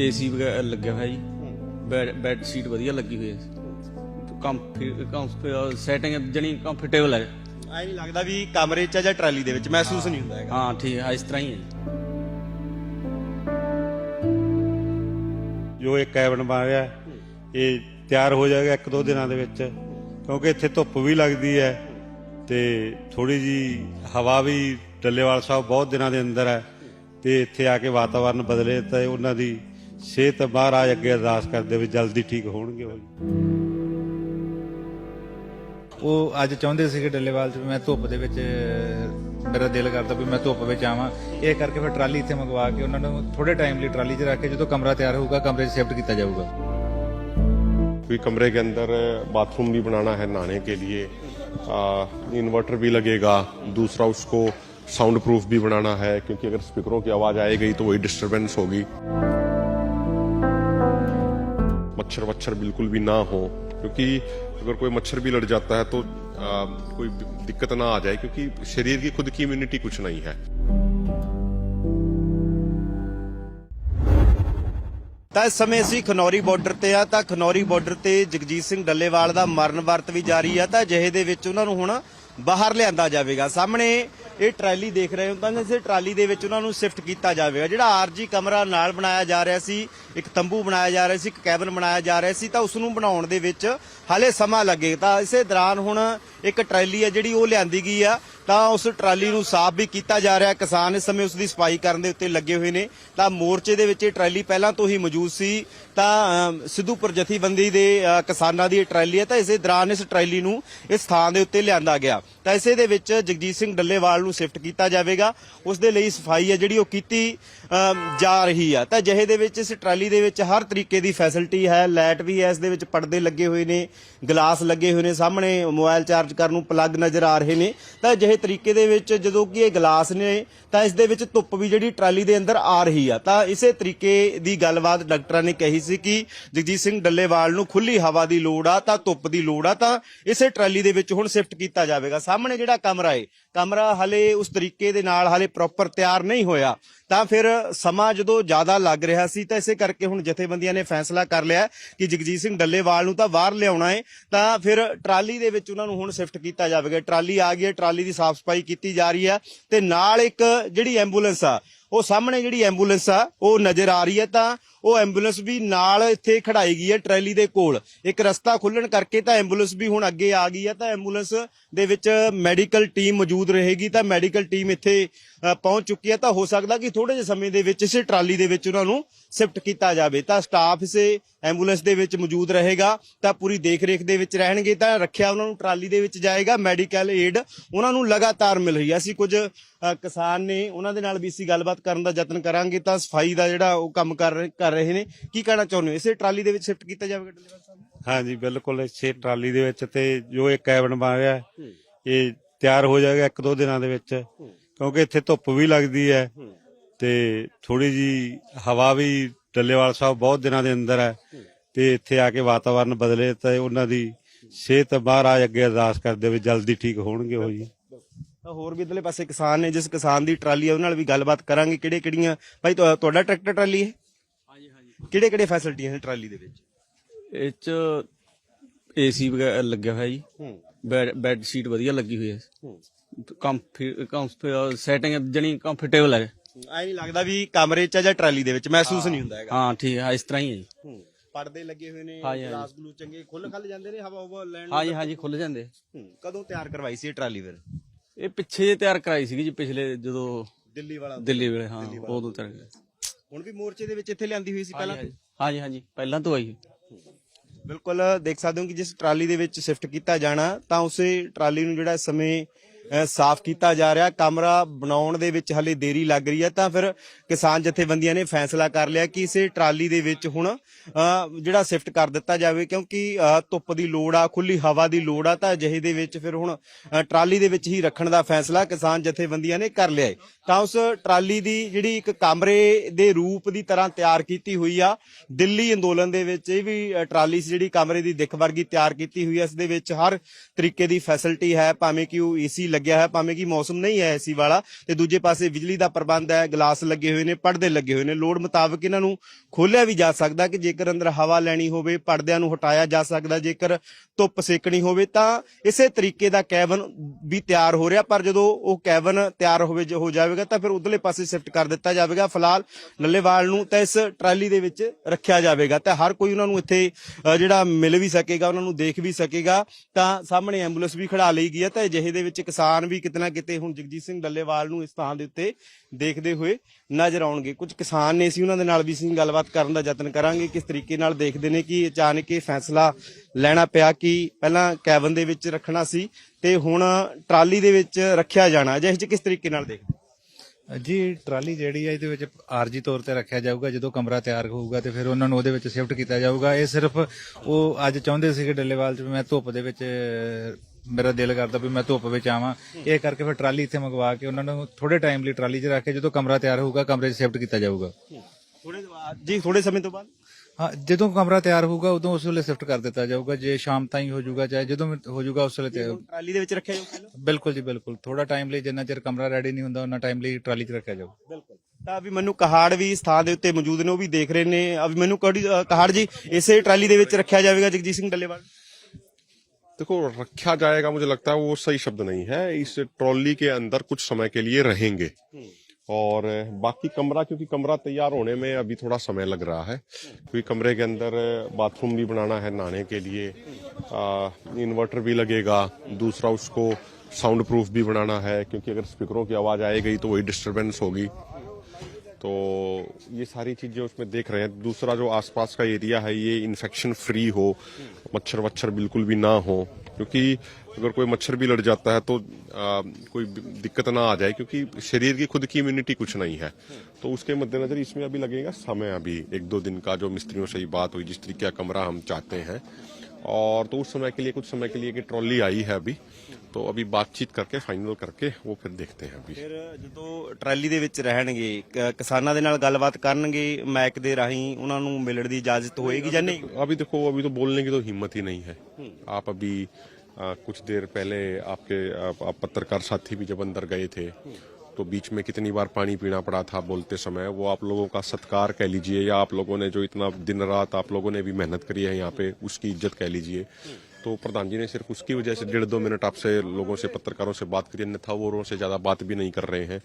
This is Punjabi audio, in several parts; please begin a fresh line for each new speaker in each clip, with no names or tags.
ਏਸੀ ਵਗੈਰਾ ਲੱਗਿਆ ਹੋਇਆ ਜੀ। ਬੈੱਡ ਬੈੱਡ ਸ਼ੀਟ ਵਧੀਆ ਲੱਗੀ ਹੋਈ ਹੈ। ਕੰਫਰਟ ਸੈਟਿੰਗ ਜਣੀ ਕੰਫਰਟੇਬਲ ਹੈ।
ਐ ਨਹੀਂ ਲੱਗਦਾ ਵੀ ਕਮਰੇ 'ਚ ਜਾਂ ਟਰਾਲੀ ਦੇ ਵਿੱਚ ਮਹਿਸੂਸ ਨਹੀਂ ਹੁੰਦਾ ਹੈਗਾ।
ਹਾਂ ਠੀਕ ਹੈ ਇਸ ਤਰ੍ਹਾਂ ਹੀ ਹੈ। ਜੀ
ਜੋ ਇਹ ਕੈਬਨ ਬਣ ਰਿਹਾ ਹੈ, ਇਹ ਤਿਆਰ ਹੋ ਜਾਏਗਾ ਇੱਕ ਦੋ ਦਿਨਾਂ ਦੇ ਵਿੱਚ ਕਿਉਂਕਿ ਇੱਥੇ ਧੁੱਪ ਵੀ ਲੱਗਦੀ ਹੈ ਤੇ ਥੋੜੀ ਜੀ ਹਵਾ ਵੀ ਡੱਲੇਵਾਲ ਸਾਹਿਬ ਬਹੁਤ ਦਿਨਾਂ ਦੇ ਅੰਦਰ ਹੈ ਤੇ ਇੱਥੇ ਆ ਕੇ ਵਾਤਾਵਰਨ ਬਦਲੇ ਤਾਂ ਉਹਨਾਂ ਦੀ ਸਿਹਤ ਮਹਾਰਾਜ ਅੱਗੇ ਅਰਦਾਸ ਕਰਦੇ ਵੀ ਜਲਦੀ ਠੀਕ ਹੋਣਗੇ ਉਹ ਜੀ
ਉਹ ਅੱਜ ਚਾਹੁੰਦੇ ਸੀ ਕਿ ਡੱਲੇਵਾਲ ਚ ਵੀ ਮੈਂ ਧੁੱਪ ਦੇ ਵਿੱਚ ਮੇਰਾ ਦਿਲ ਕਰਦਾ ਵੀ ਮੈਂ ਧੁੱਪ ਵਿੱਚ ਆਵਾਂ ਇਹ ਕਰਕੇ ਫਿਰ ਟਰਾਲੀ ਇੱਥੇ ਮੰਗਵਾ ਕੇ ਉਹਨਾਂ ਨੂੰ ਥੋੜੇ ਟਾਈਮ ਲਈ ਟਰਾਲੀ 'ਚ ਰੱਖ ਕੇ ਜਦੋਂ ਕਮਰਾ ਤਿਆਰ ਹੋਊਗਾ ਕਮਰੇ 'ਚ शिफ्ट ਕੀਤਾ ਜਾਊਗਾ
कोई कमरे के अंदर बाथरूम भी बनाना है नहाने के लिए इन्वर्टर भी लगेगा दूसरा उसको साउंड प्रूफ भी बनाना है क्योंकि अगर स्पीकरों की आवाज आएगी तो वही डिस्टरबेंस होगी मच्छर वच्छर बिल्कुल भी ना हो क्योंकि अगर कोई मच्छर भी लड़ जाता है तो आ, कोई दिक्कत ना आ जाए क्योंकि शरीर की खुद की इम्यूनिटी कुछ नहीं है
ਤਾਂ ਇਸ ਸਮੇਂ ਅਸੀਂ ਖਨੌਰੀ ਬਾਰਡਰ ਤੇ ਆ ਤਾਂ ਖਨੌਰੀ ਬਾਰਡਰ ਤੇ ਜਗਜੀਤ ਸਿੰਘ ਡੱਲੇਵਾਲ ਦਾ ਮਰਨ ਵਰਤ ਵੀ ਜਾਰੀ ਆ ਤਾਂ ਜਿਹੇ ਦੇ ਵਿੱਚ ਉਹਨਾਂ ਨੂੰ ਹੁਣ ਬਾਹਰ ਲਿਆਂਦਾ ਜਾਵੇਗਾ। ਸਾਹਮਣੇ ਇਹ ਟਰਾਲੀ ਦੇਖ ਰਹੇ ਹੋ ਤਾਂ ਇਸੇ ਟਰਾਲੀ ਦੇ ਵਿੱਚ ਉਹਨਾਂ ਨੂੰ ਸ਼ਿਫਟ ਕੀਤਾ ਜਾਵੇਗਾ। ਜਿਹੜਾ ਆਰਜੀ ਕਮਰਾ ਨਾਲ ਬਣਾਇਆ ਜਾ ਰਿਹਾ ਸੀ, ਇੱਕ ਤੰਬੂ ਬਣਾਇਆ ਜਾ ਰਿਹਾ ਸੀ, ਇੱਕ ਕੈਬਨ ਬਣਾਇਆ ਜਾ ਰਿਹਾ ਸੀ, ਤਾਂ ਉਸ ਨੂੰ ਬਣਾਉਣ ਦੇ ਵਿੱਚ ਹਾਲੇ ਸਮਾਂ ਲੱਗੇ। ਤਾਂ ਇਸੇ ਦੌਰਾਨ ਹੁਣ ਇੱਕ ਟਰਾਲੀ ਹੈ ਜਿਹੜੀ ਉਹ ਲਿਆਂਦੀ ਗਈ ਆ। ਤਾਂ ਉਸ ਟਰਾਲੀ ਨੂੰ ਸਾਫ਼ ਵੀ ਕੀਤਾ ਜਾ ਰਿਹਾ ਕਿਸਾਨ ਇਸ ਸਮੇਂ ਉਸ ਦੀ ਸਫ਼ਾਈ ਕਰਨ ਦੇ ਉੱਤੇ ਲੱਗੇ ਹੋਏ ਨੇ। ਤਾਂ ਮੋਰਚੇ ਦੇ ਵਿੱਚ ਇਹ ਟਰਾਲੀ ਪਹਿਲਾਂ ਤੋਂ ਹੀ ਮੌਜੂਦ ਸੀ। ਤਾਂ ਸਿੱਧੂਪੁਰ ਜਥੇਬੰਦੀ ਦੇ ਕਿਸਾਨਾਂ ਦੀ ਇਹ ਟਰਾਲੀ ਹੈ। ਤਾਂ ਇਸੇ ਦੌਰਾਨ ਇਸ ਟਰਾਲੀ ਨੂੰ ਇਸ ਥਾਂ ਦੇ ਉੱਤੇ ਲਿਆਂਦਾ ਗਿਆ। ਤਾਂ ਇਸੇ ਦੇ ਵਿੱਚ ਜਗਜੀਤ ਸਿੰਘ ਡੱਲੇਵਾਲ ਨੂੰ ਸ਼ਿਫਟ ਕੀਤਾ ਜਾਵੇਗਾ। ਉਸ ਦੇ ਲਈ ਸਫ਼ਾਈ ਹੈ ਜਿਹੜੀ ਉਹ ਕੀਤੀ ਜਾ ਰਹੀ ਆ। ਤਾਂ ਜਿਹੇ ਦੇ ਵਿੱਚ ਇਸ ਟਰਾਲੀ ਦੇ ਵਿੱਚ ਹਰ ਤਰੀਕੇ ਦੀ ਫੈਸਿਲਿਟੀ ਹੈ। ਲਾਈਟ ਵੀ ਹੈ, ਇਸ ਦੇ ਵਿੱਚ ਪਰਦੇ ਲੱਗੇ ਹੋਏ ਨੇ, ਗਲਾਸ ਲੱਗੇ ਹੋਏ ਨੇ ਸਾਹਮਣੇ, ਮੋਬਾਈਲ ਚਾਰਜ ਕਰਨ ਨੂੰ ਪਲੱਗ ਨਜ਼ਰ ਆ ਰਹੇ ਨੇ। ਤਾਂ ਜਿਹੇ ਤਰੀਕੇ ਦੇ ਵਿੱਚ ਜਦੋਂ ਕਿ ਇਹ ਗਲਾਸ ਨੇ, ਤਾਂ ਇਸ ਦੇ ਵਿੱਚ ਧੁੱਪ ਵੀ ਜਿਹੜੀ ਟਰਾਲੀ ਦੇ ਅੰਦਰ ਆ ਰਹੀ ਆ। ਤਾਂ ਇਸੇ ਤਰੀਕੇ ਦੀ ਗੱਲਬਾਤ ਡਾਕਟਰਾਂ ਨੇ ਕਹੀ ਸੀ ਕਿ ਜਗਜੀਤ ਸਿੰਘ ਡੱਲੇਵਾਲ ਨੂੰ ਖੁੱਲੀ ਹਵਾ ਦੀ ਲੋੜ ਆ, ਤਾਂ ਧੁੱਪ ਦੀ ਲੋੜ ਆ, ਤਾਂ ਇਸੇ ਟਰਾਲੀ ਦੇ ਵਿੱਚ ਹੁਣ ਸ਼ਿਫਟ ਕੀਤਾ ਜਾਵੇਗਾ। ਸਾਹਮਣੇ ਜਿਹੜਾ ਕਮਰਾ ਏ, ਕਮਰਾ ਹਲੇ ਉਸ ਤਰੀਕੇ ਦੇ ਨਾਲ ਹਲੇ ਪ੍ਰੋਪਰ ਤਿਆਰ ਨਹੀਂ ਹੋਇਆ। ਤਾਂ ਫਿਰ ਸਮਾਂ ਜਦੋਂ ਜ਼ਿਆਦਾ ਲੱਗ ਰਿਹਾ ਸੀ ਤਾਂ ਇਸੇ ਕਰਕੇ ਹੁਣ ਜਥੇਬੰਦੀਆਂ ਨੇ ਫੈਸਲਾ ਕਰ ਲਿਆ ਕਿ ਜਗਜੀਤ ਸਿੰਘ ਡੱਲੇਵਾਲ ਨੂੰ ਤਾਂ ਬਾਹਰ ਲਿਆਉਣਾ ਏ। ਤਾਂ ਫਿਰ ਟਰਾਲੀ ਦੇ ਵਿੱਚ ਉਹਨਾਂ ਨੂੰ ਹੁਣ ਸ਼ਿਫਟ ਕੀਤਾ ਜਾਵੇਗਾ। ਟਰਾਲੀ ਆ ਗਈ ਹੈ, ਟਰਾਲੀ ਦੀ ਸਾਫ਼ ਸਫ਼ਾਈ ਕੀਤੀ ਜਾ ਰਹੀ ਹੈ ਤੇ ਨਾਲ ਇੱਕ ਜਿਹੜੀ ਐਂਬੂਲੈਂਸ ਆ ਉਹ ਸਾਹਮਣੇ ਜਿਹੜੀ ਐਂਬੂਲੈਂਸ ਆ, ਉਹ ਨਜ਼ਰ ਆ ਰਹੀ ਹੈ ਤਾਂ ਉਹ ਐਂਬੂਲੈਂਸ ਵੀ ਨਾਲ ਇੱਥੇ ਖੜਾਈ ਗਈ ਹੈ ਟਰੈਲੀ ਦੇ ਕੋਲ। ਇੱਕ ਰਸਤਾ ਖੁੱਲਣ ਕਰਕੇ ਤਾਂ ਐਂਬੂਲੈਂਸ ਵੀ ਹੁਣ ਅੱਗੇ ਆ ਗਈ ਹੈ ਤਾਂ ਐਂਬੂਲੈਂਸ ਦੇ ਵਿੱਚ ਮੈਡੀਕਲ ਟੀਮ ਮੌਜੂਦ ਰਹੇਗੀ ਤਾਂ ਮੈਡੀਕਲ ਟੀਮ ਇੱਥੇ ਪਹੁੰਚ ਚੁੱਕੀ ਹੈ ਤਾਂ ਹੋ ਸਕਦਾ ਕਿ ਥੋੜੇ ਜਿਹੇ ਸਮੇਂ ਦੇ ਵਿੱਚ ਇਸੇ ਟਰਾਲੀ ਦੇ ਵਿੱਚ ਉਹਨਾਂ ਨੂੰ ਸ਼ਿਫਟ ਕੀਤਾ ਜਾਵੇ ਤਾਂ ਸਟਾਫ ਇਸੇ ਐਂਬੂਲੈਂਸ ਦੇ ਵਿੱਚ ਮੌਜੂਦ ਰਹੇਗਾ ਤਾਂ ਪੂਰੀ ਦੇਖ-ਰੇਖ ਦੇ ਵਿੱਚ ਰਹਿਣਗੇ ਤਾਂ ਰੱਖਿਆ ਉਹਨਾਂ ਨੂੰ ਟਰਾਲੀ ਦੇ ਵਿੱਚ ਜਾਏਗਾ ਮੈਡੀਕਲ ਏਡ ਉਹਨਾਂ ਨੂੰ ਲਗਾਤਾਰ ਮਿਲ ਰਹੀ ਹੈ। ਅਸੀਂ ਕੁਝ ਕਿਸਾਨ ਨੇ ਉਹਨਾਂ ਦੇ ਨਾਲ ਵੀ ਅਸੀਂ ਗੱਲਬਾਤ ਕਰਨ ਦਾ ਯਤਨ ਕਰਾਂਗੇ ਤਾਂ ਸਫ਼ਾਈ ਦਾ ਜਿਹੜਾ ਉਹ ਕੰਮ ਕਰ ਰਹੇ ਕਰ ਰਹੇ ਨੇ ਕੀ ਕਹਿਣਾ ਚਾਹੁੰਦੇ ਹੋ? ਇਸੇ ਟਰਾਲੀ ਦੇ ਵਿੱਚ ਸ਼ਿਫਟ ਕੀਤਾ ਜਾਵੇਗਾ ਡੱਲੇਵਾਲ ਸਾਹਿਬ
ਹਾਂਜੀ ਬਿਲਕੁਲ ਇਸੇ ਟਰਾਲੀ ਦੇ ਵਿੱਚ ਤੇ ਜੋ ਇਹ ਕੈਬਨ ਬਣ ਰਿਹਾ ਇਹ ਤਿਆਰ ਹੋ ਜਾਏਗਾ ਇੱਕ ਦੋ ਦਿਨਾਂ ਦੇ ਵਿੱਚ ਕਿਉਂਕਿ ਇੱਥੇ ਧੁੱਪ ਵੀ ਲੱਗਦੀ ਹੈ। ਤੇ ਥੋੜੀ ਜੀ ਹਵਾ ਵੀ ਡੱਲੇਵਾਲ ਸਾਹਿਬ ਬਹੁਤ ਦਿਨਾਂ ਦੇ ਅੰਦਰ ਹੈ ਤੇ ਇੱਥੇ ਆ ਕੇ ਵਾਤਾਵਰਨ ਬਦਲੇ ਤਾਂ ਉਹਨਾਂ ਦੀ ਸਿਹਤ ਮਹਾਰਾਜ ਅੱਗੇ ਅਰਦਾਸ ਕਰਦੇ ਵੀ ਜਲਦੀ ਠੀਕ ਹੋਣਗੇ ਉਹ ਜੀ।
ਤਾਂ ਹੋਰ ਵੀ ਇਧਰਲੇ ਪਾਸੇ ਕਿਸਾਨ ਨੇ ਜਿਸ ਕਿਸਾਨ ਦੀ ਟਰਾਲੀ ਹੈ ਉਹਨਾਂ ਨਾਲ ਵੀ ਗੱਲਬਾਤ ਕਰਾਂਗੇ। ਕਿਹੜੇ ਕਿਹੜੀਆਂ ਭਾਈ ਤੁਹਾ- ਤੁਹਾਡਾ ਟਰੈਕਟਰ ਟਰਾਲੀ ਹੈ?
ਹਾਂਜੀ ਹਾਂਜੀ
ਕਿਹੜੇ ਕਿਹੜੇ ਫੈਸਿਲਿਟੀਆਂ ਨੇ ਟਰਾਲੀ ਦੇ ਵਿੱਚ?
ਇਹ ਚ ਏਸੀ ਵਗੈਰਾ ਲੱਗਿਆ ਹੋਇਆ ਜੀ।
ਹੂੰ।
ਬੈੱਡ ਬੈੱਡ ਸ਼ੀਟ ਵਧੀਆ ਲੱਗੀ ਹੋਈ ਹੈ।
ਹੂੰ।
ਕੰਫਰਟ ਸੈਟਿੰਗ ਜਣੀ ਕੰਫਰਟੇਬਲ ਹੈ।
ਐ ਨਹੀਂ ਲੱਗਦਾ ਵੀ ਕਮਰੇ 'ਚ ਆ ਜਾਂ ਟਰਾਲੀ ਦੇ ਵਿੱਚ ਮਹਿਸੂਸ ਨਹੀਂ ਹੁੰਦਾ ਹੈਗਾ।
ਹਾਂ ਠੀਕ ਹੈ ਇਸ ਤਰ੍ਹਾਂ ਹੀ ਹੈ ਜੀ।
ਹੂੰ ਪਰਦੇ ਲੱਗੇ ਹੋਏ ਨੇ
ਹਾਂਜੀ, ਹਾਂਜੀ।
ਗਲਾਸ ਗਲੂ ਚੰਗੇ ਖੁੱਲ ਖੱਲ ਜਾਂਦੇ ਨੇ ਹਵਾ ਹਵਾ ਲੈਣ ਨੂੰ?
ਹਾਂਜੀ ਹਾਂਜੀ ਖੁੱਲ ਜਾਂਦੇ।
ਹੂੰ, ਕਦੋਂ ਤਿਆਰ ਕਰਵਾਈ ਸੀ ਇਹ ਟਰਾਲੀ ਫਿਰ?
ਇਹ ਪਿੱਛੇ ਜੇ ਤਿਆਰ ਕਰਾਈ ਸੀਗੀ ਜੀ ਪਿਛਲੇ ਜਦੋਂ
ਦਿੱਲੀ ਵਾਲਾ
ਦਿੱਲੀ ਵੇਲੇ ਹਾਂ ਉਦੋਂ ਤਿਆਰ ਕਰਾਈ।
ਹੁਣ ਵੀ ਮੋਰਚੇ ਦੇ ਵਿੱਚ ਇੱਥੇ ਲਿਆਂਦੀ ਹੋਈ ਸੀ ਪਹਿਲਾਂ
ਹਾਂਜੀ ਹਾਂਜੀ ਪਹਿਲਾਂ ਤੋਂ ਆਈ
ਬਿਲਕੁਲ ਦੇਖ ਸਕਦੇ ਹੋ ਕਿ ਜਿਸ ਟਰਾਲੀ ਦੇ ਵਿੱਚ ਸ਼ਿਫਟ ਕੀਤਾ ਜਾਣਾ ਤਾਂ ਉਸੇ ਟਰਾਲੀ ਨੂੰ ਜਿਹੜਾ ਇਸ ਸਮੇਂ ਸਾਫ਼ ਕੀਤਾ ਜਾ ਰਿਹਾ। ਕਮਰਾ ਬਣਾਉਣ ਦੇ ਵਿੱਚ ਹਲੇ ਦੇਰੀ ਲੱਗ ਰਹੀ ਹੈ। ਤਾਂ ਫਿਰ ਕਿਸਾਨ ਜਥੇਬੰਦੀਆਂ ਨੇ ਫੈਸਲਾ ਕਰ ਲਿਆ ਕਿ ਇਸੇ ਟਰਾਲੀ ਦੇ ਵਿੱਚ ਹੁਣ ਅ, ਜਿਹੜਾ ਸ਼ਿਫਟ ਕਰ ਦਿੱਤਾ ਜਾਵੇ ਕਿਉਂਕਿ ਧੁੱਪ ਦੀ ਲੋੜ ਆ ਖੁੱਲੀ ਹਵਾ ਦੀ ਲੋੜ ਆ ਤਾਂ ਅਜਿਹੇ ਦੇ ਵਿੱਚ ਫਿਰ ਹੁਣ ਟਰਾਲੀ ਦੇ ਵਿੱਚ ਹੀ ਰੱਖਣ ਦਾ ਫੈਸਲਾ ਕਿਸਾਨ ਜਥੇਬੰਦੀਆਂ ਨੇ ਕਰ ਲਿਆ ਹੈ। ਤਾਂ ਉਸ ਟਰਾਲੀ ਦੀ ਜਿਹੜੀ ਇੱਕ ਕਮਰੇ ਦੇ ਰੂਪ ਦੀ ਤਰ੍ਹਾਂ ਤਿਆਰ ਕੀਤੀ ਹੋਈ ਆ ਦਿੱਲੀ ਅੰਦੋਲਨ ਦੇ ਵਿੱਚ ਇਹ ਵੀ ਟਰਾਲੀ ਸੀ ਜਿਹੜੀ ਕਮਰੇ ਦੀ ਦਿੱਖ ਵਰਗੀ ਤਿਆਰ ਕੀਤੀ ਹੋਈ ਹੈ ਇਸ ਦੇ ਵਿੱਚ ਹਰ ਤਰੀਕੇ ਦੀ ਫੈਸਿਲਿਟੀ ਹੈ ਭਾਵੇਂ ਕਿ ਉਹ ਏਸੀ ਲੱਗਿਆ ਹੈ ਭਾਵੇਂ ਕਿ ਮੌਸਮ ਨਹੀਂ ਹੈ ਏਸੀ ਵਾਲਾ, ਤੇ ਦੂਜੇ ਪਾਸੇ ਬਿਜਲੀ ਦਾ ਪ੍ਰਬੰਧ ਹੈ, ਗਲਾਸ ਲੱਗੇ ਹੋਏ ਨੇ, ਪਰਦੇ ਲੱਗੇ ਹੋਏ ਨੇ। ਲੋੜ ਮੁਤਾਬਕ ਇਹਨਾਂ ਨੂੰ ਖੋਲਿਆ ਵੀ ਜਾ ਸਕਦਾ ਕਿ ਜੇਕਰ ਅੰਦਰ ਹਵਾ ਲੈਣੀ ਹੋਵੇ, ਪਰਦਿਆਂ ਨੂੰ ਹਟਾਇਆ ਜਾ ਸਕਦਾ, ਜੇਕਰ ਧੁੱਪ ਸੇਕਣੀ ਹੋਵੇ, ਤਾਂ ਇਸੇ ਤਰੀਕੇ ਦਾ ਕੈਬਨ ਵੀ ਤਿਆਰ ਹੋ ਰਿਹਾ। ਪਰ ਜਦੋਂ ਉਹ ਕੈਬਨ ਤਿਆਰ ਹੋਵੇ, ਹੋ ਜਾਵੇਗਾ, ਤਾਂ ਫਿਰ ਉਧਰਲੇ ਪਾਸੇ ਸ਼ਿਫਟ ਕਰ ਦਿੱਤਾ ਜਾਵੇਗਾ। ਫਿਲਹਾਲ ਲੱਲੇਵਾਲ ਨੂੰ ਤਾਂ ਇਸ ਟਰਾਲੀ ਦੇ ਵਿੱਚ ਰੱਖਿਆ ਜਾਵੇਗਾ। ਤਾਂ ਹਰ ਕੋਈ ਉਹਨਾਂ ਨੂੰ ਇੱਥੇ ਜਿਹੜਾ ਮਿਲ ਵੀ ਸਕੇਗਾ, ਉਹਨਾਂ ਨੂੰ ਦੇਖ ਵੀ ਸਕੇਗਾ, ਤਾਂ ਸਾਹਮਣੇ ਐਂਬੂਲੈਂਸ ਵੀ ਖੜਾ ਲਈ ਗਈ ਹੈ। ਤਾਂ ਅਜਿਹੇ ਦੇ ਵਿੱਚ ਕਿਸਾਨ ਵੀ ਕਿਤੇ ਨਾ ਕਿਤੇ ਹੁਣ ਜਗਜੀਤ ਸਿੰਘ ਡੱਲੇਵਾਲ ਨੂੰ ਇਸ ਥਾਂ ਦੇ ਉੱਤੇ ਦੇਖਦੇ ਹੋਏ ਨਜ਼ਰ ਆਉਣਗੇ। ਕੁਝ ਕਿਸਾਨ ਨੇ ਸੀ ਉਹਨਾਂ ਦੇ ਨਾਲ ਵੀ ਅਸੀਂ ਗੱਲਬਾਤ ਕਰਨ ਦਾ ਯਤਨ ਕਰਾਂਗੇ। ਕਿਸ ਤਰੀਕੇ ਨਾਲ ਦੇਖਦੇ ਨੇ ਕਿ ਅਚਾਨਕ ਇਹ ਫੈਸਲਾ ਲੈਣਾ ਪਿਆ ਕਿ ਪਹਿਲਾਂ ਕੈਬਨ ਦੇ ਵਿੱਚ ਰੱਖਣਾ ਸੀ ਤੇ ਹੁਣ ਟਰਾਲੀ ਦੇ ਵਿੱਚ ਰੱਖਿਆ ਜਾਣਾ। ਅਜਿਹੇ ਚ ਕਿਸ ਤਰੀਕੇ ਨਾਲ ਦੇਖਦੇ?
ਜੀ, ਟਰਾਲੀ ਜਿਹੜੀ ਹੈ ਇਹਦੇ ਵਿੱਚ ਆਰਜੀ ਤੌਰ ਤੇ ਰੱਖਿਆ ਜਾਊਗਾ। ਜਦੋਂ ਕਮਰਾ ਤਿਆਰ ਹੋਊਗਾ ਤੇ ਫਿਰ ਉਹਨਾਂ ਨੂੰ ਉਹਦੇ ਵਿੱਚ ਸ਼ਿਫਟ ਕੀਤਾ ਜਾਊਗਾ। ਇਹ ਸਿਰਫ ਉਹ ਅੱਜ ਚਾਹੁੰਦੇ ਸੀਗੇ ਡੱਲੇਵਾਲ ਚ ਮੈਂ ਧੁੱਪ ਦੇ ਵਿੱਚ ਮੇਰਾ ਦਿਲ ਕਰਦਾ ਵੀ ਮੈਂ ਧੁੱਪ ਵਿੱਚ ਆਵਾਂ। ਇਹ ਕਰਕੇ ਫਿਰ ਟਰਾਲੀ ਇੱਥੇ ਮੰਗਵਾ ਕੇ ਉਹਨਾਂ ਨੂੰ ਥੋੜੇ ਟਾਈਮ ਲਈ ਟਰਾਲੀ 'ਚ ਰੱਖ ਕੇ ਜਦੋਂ ਕਮਰਾ ਤਿਆਰ ਹੋਊਗਾ ਕਮਰੇ 'ਚ ਸ਼ਿਫਟ ਕੀਤਾ ਜਾਊਗਾ।
ਥੋੜੇ ਜੀ ਥੋੜੇ ਸਮੇਂ ਤੋਂ ਬਾਅਦ?
ਹਾਂ ਜਦੋਂ ਕਮਰਾ ਤਿਆਰ ਹੋਊਗਾ ਉਦੋਂ ਉਸ ਵੇਲੇ ਸ਼ਿਫਟ ਕਰ ਦਿੱਤਾ ਜਾਊਗਾ। ਜੇ ਸ਼ਾਮ ਤਾਈਂ ਹੋ ਜਾਊਗਾ ਚਾਹੇ ਜਦੋਂ ਹੋ ਜਾਊਗਾ ਉਸ ਵੇਲੇ ਤੇ
ਟਰਾਲੀ ਦੇ ਵਿੱਚ ਰੱਖਿਆ ਜਾਊਗਾ
ਬਿਲਕੁਲ ਜੀ ਬਿਲਕੁਲ। ਥੋੜਾ ਟਾਈਮ ਲਈ ਜਿੰਨਾ ਚਿਰ ਕਮਰਾ ਰੈਡੀ ਨਹੀਂ ਹੁੰਦਾ ਉਹਨਾਂ ਟਾਈਮ ਲਈ ਟਰਾਲੀ 'ਚ ਰੱਖਿਆ ਜਾਊਗਾ
ਬਿਲਕੁਲ। ਤਾਂ ਵੀ ਮੈਨੂੰ ਕਹਾੜ ਵੀ ਥਾਂ ਦੇ ਉੱਤੇ ਮੌਜੂਦ ਨੇ ਉਹ ਵੀ ਦੇਖ ਰਹੇ ਨੇ। ਅਭੀ ਮੈਨੂੰ ਕਹਾੜ ਜੀ ਇਸੇ ਟਰਾਲੀ ਦੇ ਵਿੱਚ ਰੱਖਿਆ ਜਾਵੇਗਾ ਜਗਜੀਤ ਸਿੰਘ ਡੱਲੇਵਾਲ।
देखो, रखा जाएगा, मुझे लगता है वो सही शब्द नहीं है। इस ट्रॉली के अंदर कुछ समय के लिए रहेंगे। और बाकी कमरा, क्योंकि कमरा तैयार होने में अभी थोड़ा समय लग रहा है, क्योंकि कमरे के अंदर बाथरूम भी बनाना है नहाने के लिए इन्वर्टर भी लगेगा, दूसरा उसको साउंड प्रूफ भी बनाना है, क्योंकि अगर स्पीकरों की आवाज़ आएगी तो वही डिस्टरबेंस होगी। तो ये सारी चीज़ें उसमें देख रहे हैं। दूसरा जो आसपास का एरिया है ये इन्फेक्शन फ्री हो मच्छर वच्छर बिल्कुल भी ना हो क्योंकि अगर कोई मच्छर भी लड़ जाता है तो आ, कोई दिक्कत ना आ जाए क्योंकि शरीर की खुद की इम्यूनिटी कुछ नहीं है। तो उसके मद्देनजर इसमें अभी लगेगा समय अभी एक दो दिन का जो मिस्त्रियों से ही बात हुई जिस तरीके का कमरा हम चाहते हैं। और तो उस समय के लिए कुछ समय के लिए कि ट्रॉली आई है अभी तो अभी बातचीत करके फाइनल करके वो फिर देखते हैं अभी
ਫਿਰ ਜਦੋਂ ਟਰਾਲੀ ਦੇ ਵਿੱਚ ਰਹਿਣਗੇ ਕ- ਕਿਸਾਨਾਂ ਦੇ ਨਾਲ ਗੱਲਬਾਤ ਕਰਨਗੇ ਮੈਕ ਦੇ ਰਾਹੀਂ ਉਹਨਾਂ ਨੂੰ ਮਿਲਣ ਦੀ ਇਜਾਜ਼ਤ ਹੋਏਗੀ ਜਾਂ ਨਹੀਂ
अभी देखो अभी तो बोलने की तो हिम्मत ही नहीं है आप अभी आ, कुछ देर पहले आपके आप, आप पत्रकार साथी भी जब अंदर गए थे तो बीच में कितनी बार पानी पीना पड़ा था बोलते समय, वो आप लोगों का सत्कार कह लीजिए, या आप लोगों ने जो इतना दिन रात आप लोगों ने भी मेहनत करी है यहाँ पे, उसकी इज़्ज़त कह लीजिए। तो प्रधान जी ने सिर्फ़ उसकी वजह से डेढ़ दो मिनट आपसे लोगों से, पत्रकारों से बात करी, अन्यथा वो से ज़्यादा बात भी नहीं कर रहे हैं।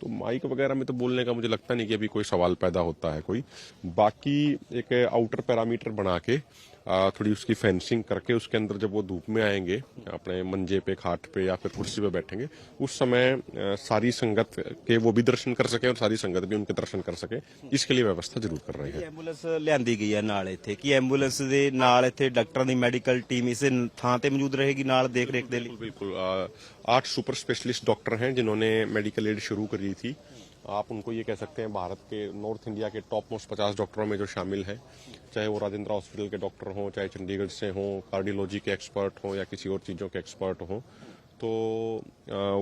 तो माइक वगैरह में तो बोलने का मुझे लगता नहीं कि अभी कोई सवाल पैदा होता है कोई। बाकी एक आउटर पैरामीटर बना के थोड़ी उसकी फेंसिंग करके उसके अंदर जब वो धूप में आएंगे अपने मंजे पे खाट पे या फिर कुर्सी पे बैठेंगे उस समय आ, सारी संगत के वो भी दर्शन कर सके और सारी संगत भी उनके दर्शन कर सके इसके लिए व्यवस्था जरूर कर रहे हैं
ਐਂਬੂਲੈਂਸ ਲਿਆਂਦੀ ਗਈ ਹੈ ਨਾਲ ਇੱਥੇ ਕੀ ਐਂਬੂਲੈਂਸ ਦੇ ਨਾਲ ਇੱਥੇ ਡਾਕਟਰਾਂ ਦੀ ਮੈਡੀਕਲ ਟੀਮ ਇਸੇ ਥਾਂ ਤੇ ਮੌਜੂਦ ਰਹੇਗੀ ਨਾਲ ਦੇਖ ਰੇਖ ਦੇ ਲਈ
बिल्कुल बिल्कुल आ, आठ सुपर स्पेशलिस्ट डॉक्टर हैं जिन्होंने मेडिकल एड शुरू करी थी आप उनको ये कह सकते हैं, भारत के नॉर्थ इंडिया के टॉप मोस्ट पचास डॉक्टरों में जो शामिल हैं, चाहे वो राजेंद्र हॉस्पिटल के डॉक्टर हों, चाहे चंडीगढ़ से हों कार्डियोलॉजी के एक्सपर्ट हों या किसी और चीज़ों के एक्सपर्ट हों तो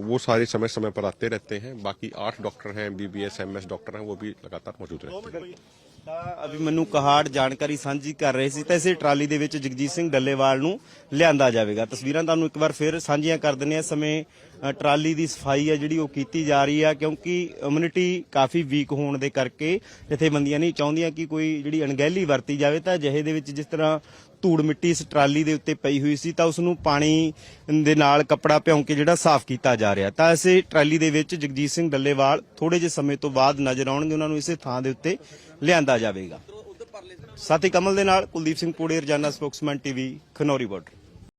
वो सारे समय समय पर आते रहते हैं। बाकी आठ डॉक्टर हैं बी बी डॉक्टर हैं, वो भी लगातार मौजूद रहते हैं।
ਤਾਂ ਅਭੀ ਮੈਨੂੰ ਕਹਾੜ ਜਾਣਕਾਰੀ ਸਾਂਝੀ ਕਰ ਰਹੇ ਸੀ, ਤਾਂ ਇਸੇ ਟਰਾਲੀ ਦੇ ਵਿੱਚ ਜਗਜੀਤ ਸਿੰਘ ਡੱਲੇਵਾਲ ਨੂੰ ਲਿਆਂਦਾ ਜਾਵੇਗਾ। ਤਸਵੀਰਾਂ ਤੁਹਾਨੂੰ ਇੱਕ ਵਾਰ ਫਿਰ ਸਾਂਝੀਆਂ ਕਰ ਦਿੰਦੇ ਆ ਸਮੇਂ ਟਰਾਲੀ ਦੀ ਸਫ਼ਾਈ ਹੈ ਜਿਹੜੀ ਉਹ ਕੀਤੀ ਜਾ ਰਹੀ ਆ, ਕਿਉਂਕਿ ਇਮਿਊਨਿਟੀ ਕਾਫੀ ਵੀਕ ਹੋਣ ਦੇ ਕਰਕੇ ਜਥੇਬੰਦੀਆਂ ਨਹੀਂ ਚਾਹੁੰਦੀਆਂ ਕਿ ਕੋਈ ਜਿਹੜੀ ਅਣਗਹਿਲੀ ਵਰਤੀ ਜਾਵੇ, ਤਾਂ ਅਜਿਹੇ ਦੇ ਵਿੱਚ ਜਿਸ ਤਰ੍ਹਾਂ ਧੂੜ ਮਿੱਟੀ ਇਸ ਟਰਾਲੀ ਦੇ ਉੱਤੇ ਪਈ ਹੋਈ ਸੀ ਤਾਂ ਉਸ ਨੂੰ ਪਾਣੀ ਦੇ ਨਾਲ ਕੱਪੜਾ ਭਿਉਂ ਕੇ ਜਿਹੜਾ ਸਾਫ਼ ਕੀਤਾ ਜਾ ਰਿਹਾ। ਤਾਂ ਇਸੇ ਟਰਾਲੀ ਦੇ ਵਿੱਚ ਜਗਜੀਤ ਸਿੰਘ ਡੱਲੇਵਾਲ ਥੋੜੇ ਜਿਹੇ ਸਮੇਂ ਤੋਂ ਬਾਅਦ ਨਜ਼ਰ ਆਉਣਗੇ ਉਹਨਾਂ ਨੂੰ ਇਸੇ ਥਾਂ ਦੇ ਉੱਤੇ ਲਿਆਂਦਾ ਜਾਵੇਗਾ। ਸਾਥੀ ਕਮਲ ਦੇ ਨਾਲ ਕੁਲਦੀਪ ਸਿੰਘ ਪੂੜੇ, Rozana spokesman TV, Khanauri border.